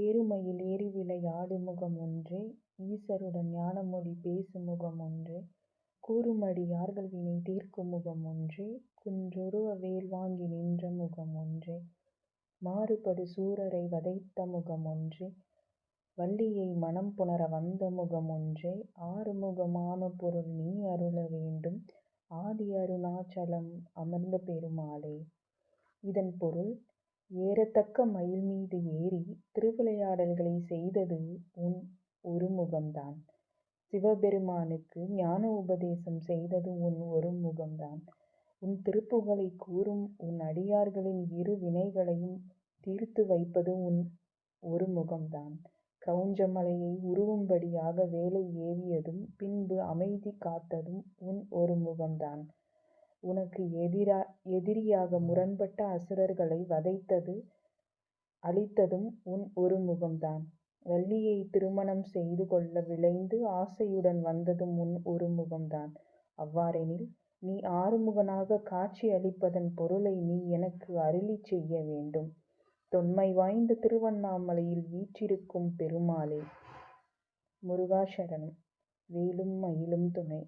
ஏறுமயில் ஏறிவிளை யாடுமுகம் ஒன்றே ஈசருடன் ஞானமொழி பேசுமுகம் ஒன்றே கூறுமடி யார்கள்வினை தீர்க்குமுகம் ஒன்றே குன்றுருவ வேல்வாங்கி நின்ற முகம் ஒன்றே மாறுபடு சூரரை வதைத்த முகம் ஒன்றே வள்ளியை மனம் புணர வந்த முகம் ஒன்றே ஆறுமுகமான பொருள் நீ அருள வேண்டும் ஆதி அருணாச்சலம் அமர்ந்த பெருமாளே. இதன் பொருள் ஏறத்தக்க மயில்மீது ஏறித் திருவிளையாடல்களைச் செய்தது உன் ஒருமுகம்தான். சிவபெருமானுக்கு ஞான உபதேசம் செய்தது உன் ஒருமுகம்தான். உன் திருப்புகழைக் கூறும் உன் அடியார்களின் இரு வினைகளையும் தீர்த்து வைப்பது உன் ஒருமுகம்தான். கவுஞ்சமலையை மலையை உருவும்படியாக வேலை ஏவியதும் பின்பு அமைதி காத்ததும் உன் ஒருமுகம்தான். உனக்கு எதிரா எதிரியாக முரண்பட்ட அசுரர்களை வதைத்தது அழித்ததும் உன் ஒருமுகம்தான். வள்ளியைத் திருமணம் செய்து கொள்ள விளைந்து ஆசையுடன் வந்ததும் உன் ஒருமுகம்தான். அவ்வாறெனில் நீ ஆறுமுகனாக காட்சி அளிப்பதன் பொருளை நீ எனக்கு அருளி செய்ய வேண்டும். தொன்மை வாய்ந்த திருவண்ணாமலையில் வீற்றிருக்கும் பெருமாளே. முருகாசரணம் வேலும் மயிலும் துணை